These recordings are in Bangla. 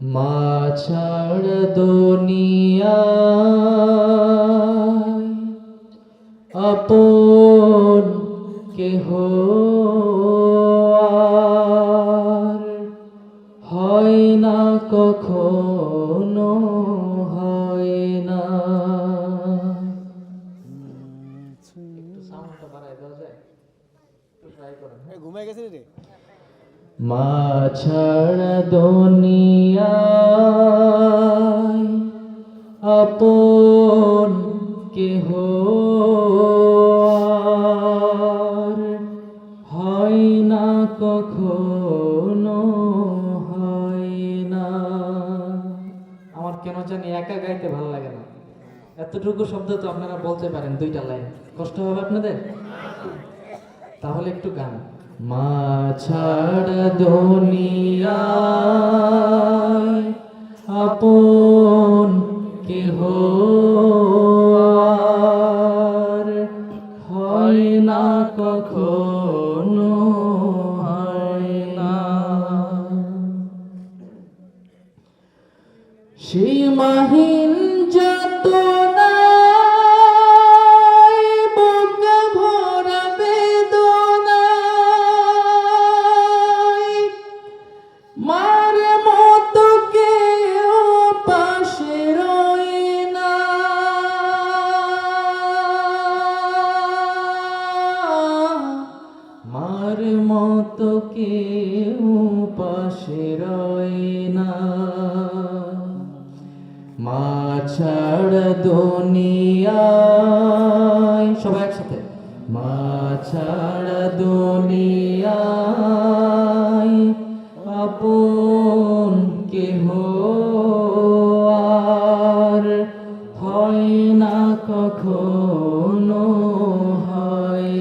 মা ছাড় দুনিয়ায় আপন কেহ আর হয় না কখনো হয় না। একটু সাউন্ডটা বাড়ায় দেওয়া যায়? ট্রাই করেন হ্যাঁ? ঘুমাই গেছে রে। মা ছাড়া আপন কেহ হয় না, কখনো হয় না। আমার কেন জানি একা গাইতে ভালো লাগে না। এতটুকু শব্দ তো আপনারা বলতে পারেন দুইটা লাইন। কষ্ট হবে আপনাদের? তাহলে একটু গান। মা ছাড়া দুনিয়ায় আপন কেহ হয় না কখনো হয় না। সীমাহীন যত ছাড়া দুনিয়ায়। সবাই একসাথে। মা ছাড়া দুনিয়ায় আপন কেহ আর হয় না, কখনো হয়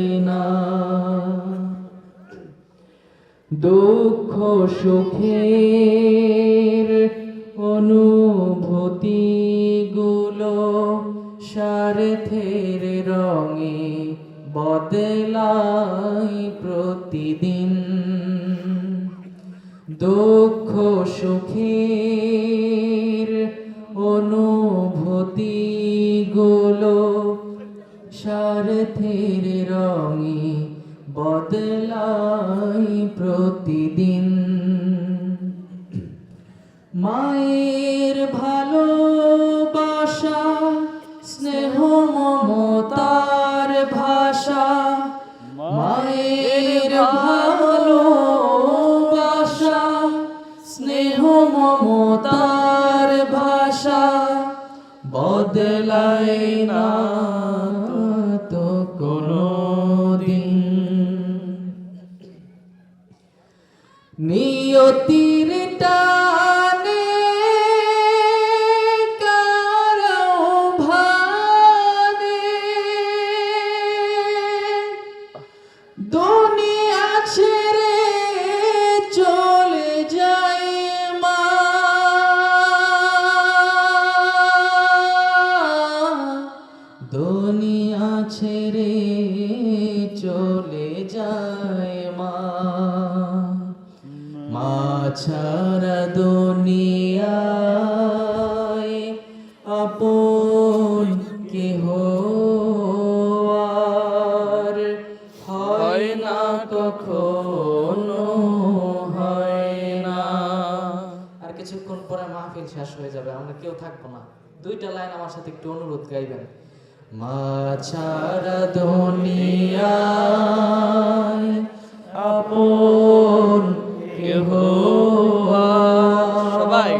দুঃখ সুখের বদলাই প্রতিদিন। দুঃখ সুখের অনুভূতি গুলো স্বার্থের রঙে বদলাই প্রতিদিন। মায়ের বদলাই না দুনিয়া ছেড়ে চলে যায় মা। মা ছাড়া দুনিয়ায় আপন কেহ আর হয় না, কখনো হয় না। আর কিছুক্ষণ পরে মাহফিল শেষ হয়ে যাবে, আমরা কেউ থাকব না। দুইটা লাইন আমার সাথে একটু অনুরোধ গাইবেন। মা ছাড়া দুনিয়ায় আপন কেহ সবাই।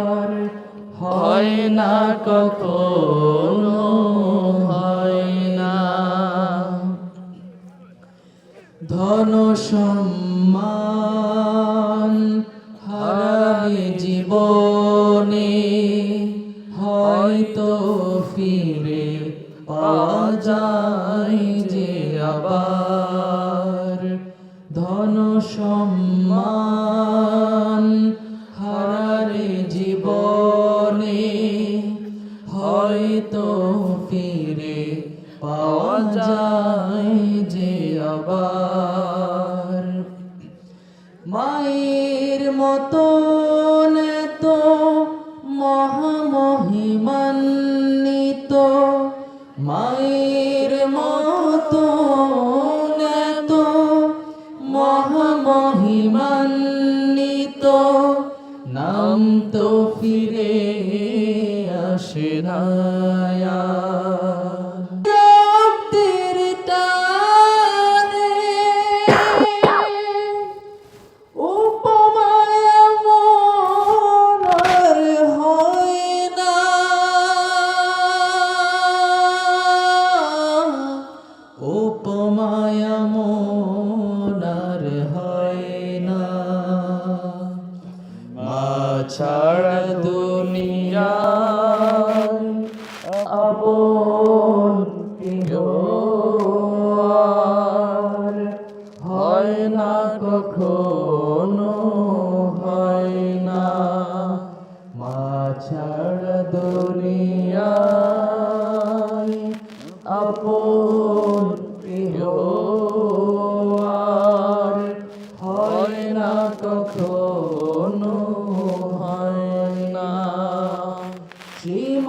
হয় না কখনো হয় না ধন সম্মান হারালে জীবনে হয়তো ফিরে পাওয়া যায় যে আবার ধন সম্মান হারালে জীবনে হয়তো ফিরে পাওয়া যায় যে আবার। মায়ের মতন মহামহিমান্বিত। নাম তো ফিরে আসে না। উপমায় মোর